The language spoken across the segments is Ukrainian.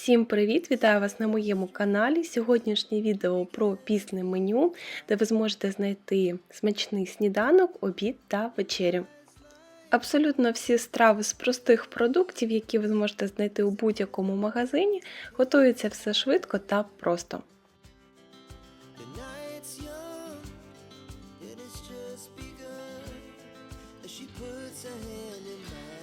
Всім привіт! Вітаю вас на моєму каналі. Сьогоднішнє відео про пісне меню, де ви зможете знайти смачний сніданок, обід та вечерю. Абсолютно всі страви з простих продуктів, які ви зможете знайти у будь-якому магазині, готуються все швидко та просто. She puts her hand in mine.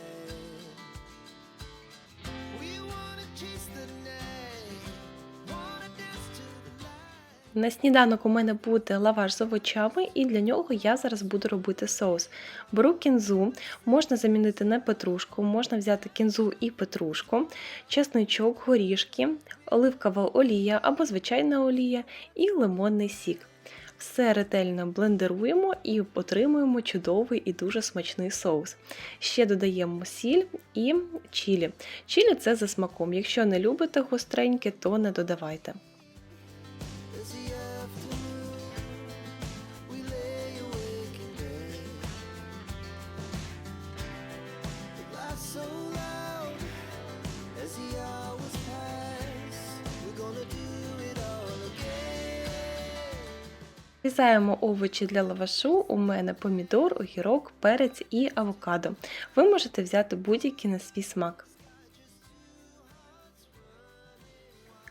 На сніданок у мене буде лаваш з овочами, і для нього я зараз буду робити соус. Беру кінзу, можна замінити на петрушку, можна взяти кінзу і петрушку, чесничок, горішки, оливкова олія або звичайна олія і лимонний сік. Все ретельно блендеруємо і отримуємо чудовий і дуже смачний соус. Ще додаємо сіль і чілі. Чілі це за смаком. Якщо не любите гостреньке, то не додавайте. Різаємо овочі для лавашу. У мене помідор, огірок, перець і авокадо. Ви можете взяти будь-які на свій смак.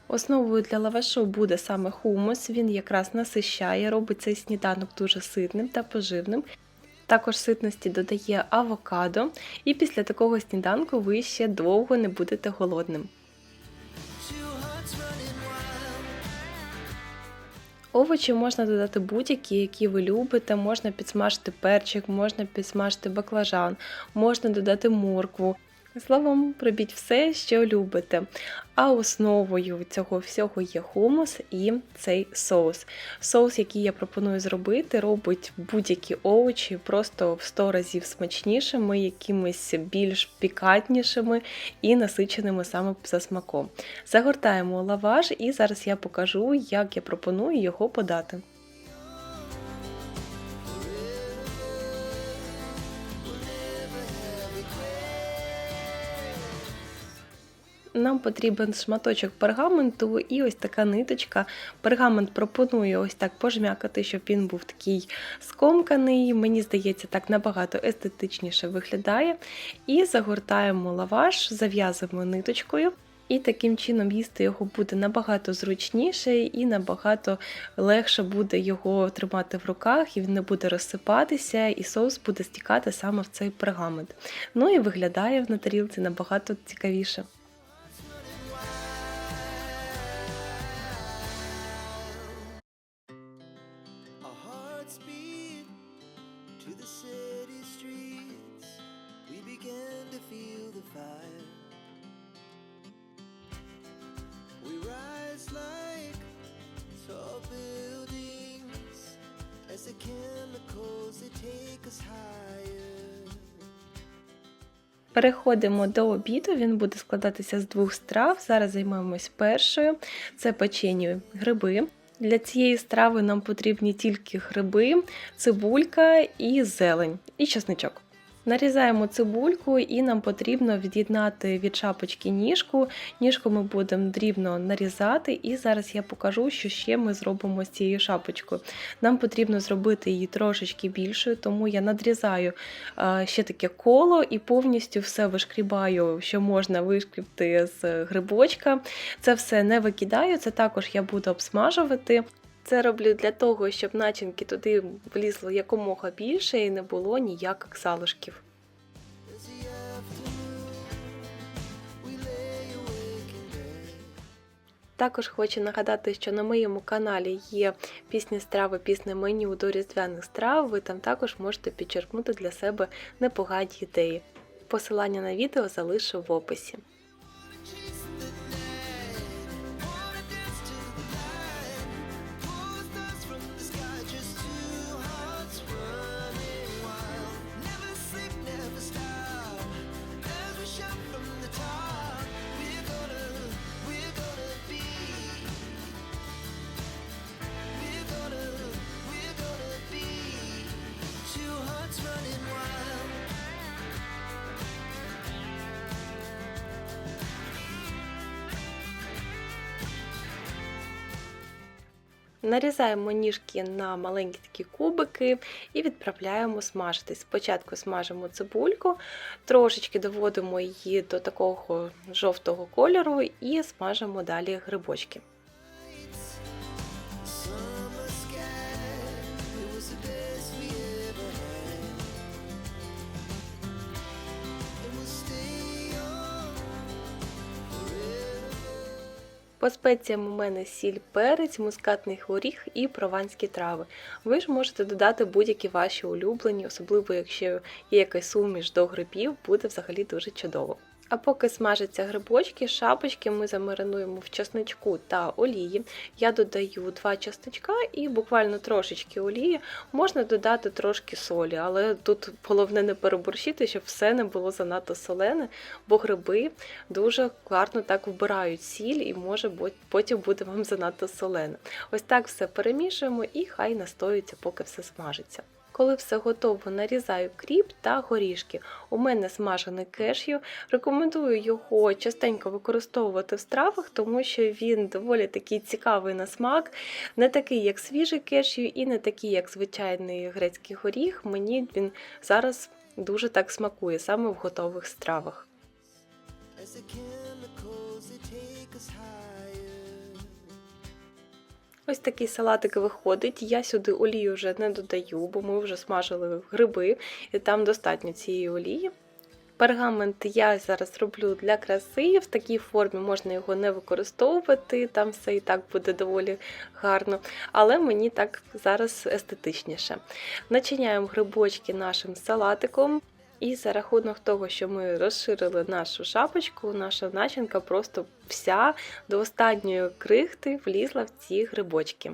Основою для лавашу буде саме хумус, він якраз насищає, робить цей сніданок дуже ситним та поживним. Також ситності додає авокадо, і після такого сніданку ви ще довго не будете голодним. Овочі можна додати будь-які, які ви любите. Можна підсмажити перчик, можна підсмажити баклажан, можна додати моркву. Словом, робіть все, що любите. А основою цього всього є хумус і цей соус. Соус, який я пропоную зробити, робить будь-які овочі просто в 100 разів смачнішими, якимись більш пікантнішими і насиченими саме за смаком. Загортаємо лаваш, і зараз я покажу, як я пропоную його подати. Нам потрібен шматочок пергаменту і ось така ниточка. Пергамент пропоную ось так пожмякати, щоб він був такий скомканий. Мені здається, так набагато естетичніше виглядає. І загортаємо лаваш, зав'язуємо ниточкою. І таким чином їсти його буде набагато зручніше і набагато легше буде його тримати в руках, і він не буде розсипатися, і соус буде стікати саме в цей пергамент. Ну і виглядає на тарілці набагато цікавіше. Переходимо до обіду. Він буде складатися з двох страв. Зараз займаємось першою. Це печені гриби. Для цієї страви нам потрібні тільки гриби, цибулька і зелень, і чесничок. Нарізаємо цибульку і нам потрібно від'єднати від шапочки ніжку. Ніжку ми будемо дрібно нарізати, і зараз я покажу, що ще ми зробимо з цією шапочкою. Нам потрібно зробити її трошечки більшою, тому я надрізаю е, ще таке коло і повністю все вишкрібаю, що можна вишкрібти з грибочка. Це все не викидаю, це також я буду обсмажувати. Це роблю для того, щоб начинки туди влізло якомога більше і не було ніяких залишків. Також хочу нагадати, що на моєму каналі є пісні страви, пісне меню до різдвяних страв. Ви там також можете підчеркнути для себе непогані ідеї. Посилання на відео залишу в описі. Нарізаємо ніжки на маленькі такі кубики і відправляємо смажити. Спочатку смажимо цибульку, трошечки доводимо її до такого жовтого кольору і смажимо далі грибочки. По спеціям у мене сіль, перець, мускатний горіх і прованські трави. Ви ж можете додати будь-які ваші улюблені, особливо якщо є якась суміш до грибів, буде взагалі дуже чудово. А поки смажаться грибочки, шапочки ми замаринуємо в чесничку та олії. Я додаю два чесничка і буквально трошечки олії. Можна додати трошки солі, але тут головне не переборщити, щоб все не було занадто солене, бо гриби дуже гарно так вбирають сіль і може потім буде вам занадто солене. Ось так все перемішуємо і хай настоюється, поки все смажиться. Коли все готово, нарізаю кріп та горішки. У мене смажений кешю. Рекомендую його частенько використовувати в стравах, тому що він доволі такий цікавий на смак, не такий, як свіжий кешю, і не такий, як звичайний грецький горіх. Мені він зараз дуже так смакує саме в готових стравах. As the chemicals they take us higher. Ось такий салатик виходить. Я сюди олію вже не додаю, бо ми вже смажили гриби, і там достатньо цієї олії. Пергамент я зараз роблю для краси. В такій формі можна його не використовувати, там все і так буде доволі гарно. Але мені так зараз естетичніше. Начиняємо грибочки нашим салатиком. І за рахунок того, що ми розширили нашу шапочку, наша начинка просто вся до останньої крихти влізла в ці грибочки.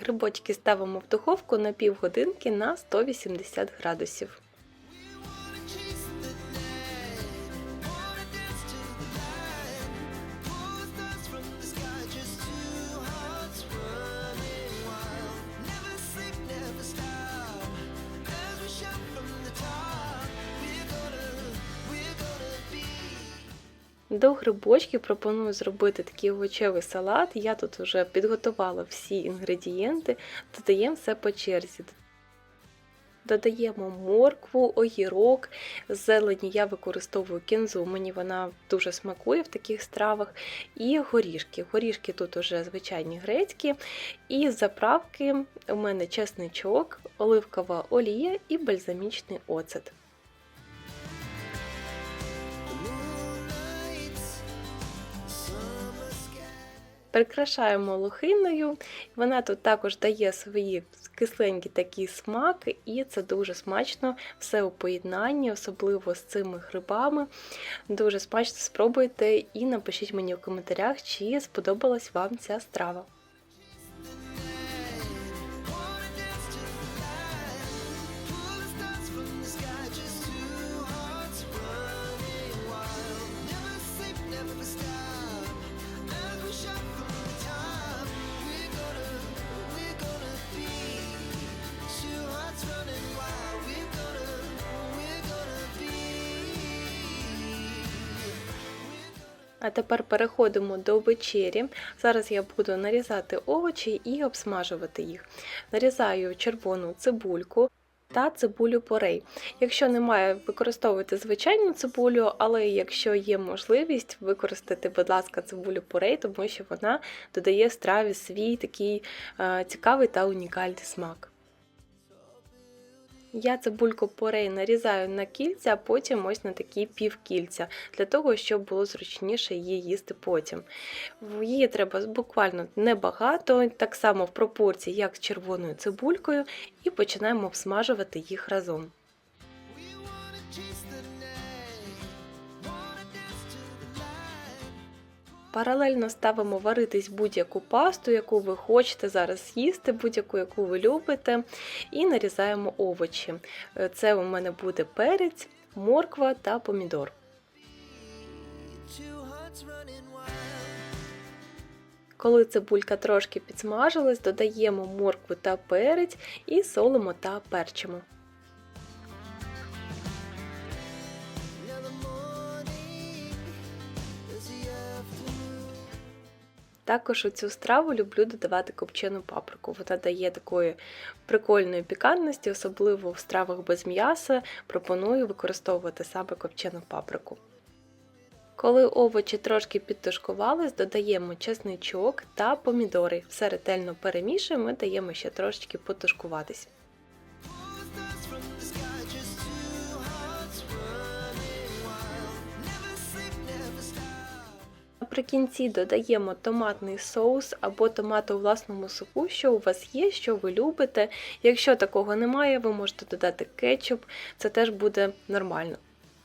Грибочки ставимо в духовку на півгодинки на 180 градусів. До грибочків пропоную зробити такий овочевий салат. Я тут вже підготувала всі інгредієнти, додаємо все по черзі. Додаємо моркву, огірок, зелені я використовую кінзу, мені вона дуже смакує в таких стравах. І горішки. Горішки тут уже звичайні грецькі. І заправки у мене чесничок, оливкова олія і бальзамічний оцет. Прикрашаємо лохиною. Вона тут також дає свої кисленькі такий смак, і це дуже смачно, все у поєднанні, особливо з цими грибами. Дуже смачно спробуйте і напишіть мені в коментарях, чи сподобалась вам ця страва. А тепер переходимо до вечері. Зараз я буду нарізати овочі і обсмажувати їх. Нарізаю червону цибульку. Та цибулю порей. Якщо немає, використовуйте звичайну цибулю, але якщо є можливість, використати, будь ласка, цибулю порей, тому що вона додає страві свій такий е, цікавий та унікальний смак. Я цибульку порей нарізаю на кільця, а потім ось на такі півкільця, для того, щоб було зручніше її їсти потім. Її треба буквально небагато, так само в пропорції, як з червоною цибулькою, і починаємо обсмажувати їх разом. Паралельно ставимо варитись будь-яку пасту, яку ви хочете зараз їсти, будь-яку, яку ви любите, і нарізаємо овочі. Е, Це у мене буде перець, морква та помідор. Коли цибулька трошки підсмажилась, додаємо моркву та перець і солимо та перчимо. Також у цю страву люблю додавати копчену паприку. Вона дає такої прикольної пікантності, особливо в стравах без м'яса. Пропоную використовувати саме копчену паприку. Коли овочі трошки підтушкувались, додаємо чесничок та помідори. Все ретельно перемішуємо і даємо ще трошечки потушкуватись. Наприкінці додаємо томатний соус або томат у власному соку, що у вас є, що ви любите. Якщо такого немає, ви можете додати кетчуп, це теж буде нормально.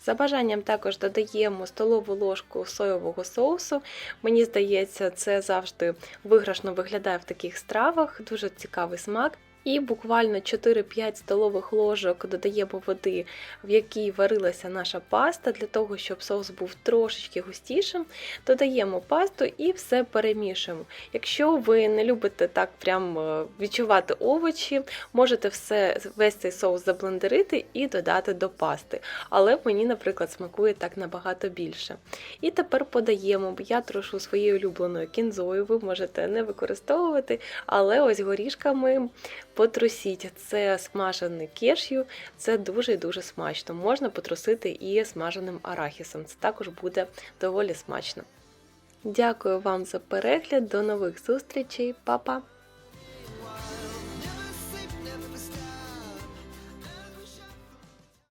За бажанням також додаємо столову ложку соєвого соусу. Мені здається, це завжди виграшно виглядає в таких стравах, дуже цікавий смак. І буквально 4-5 столових ложок додаємо води, в якій варилася наша паста, для того, щоб соус був трошечки густішим. Додаємо пасту і все перемішуємо. Якщо ви не любите так прям е, відчувати овочі, можете все, весь цей соус заблендерити і додати до пасти. Але мені, наприклад, смакує так набагато більше. І тепер подаємо. Я трошу своєю улюбленою кінзою, ви можете не використовувати, але ось горішками потрусіть. Це смажений кешю, це дуже і дуже смачно. Можна потрусити і смаженим арахісом. Це також буде доволі смачно. Дякую вам за перегляд. До нових зустрічей, Па-па!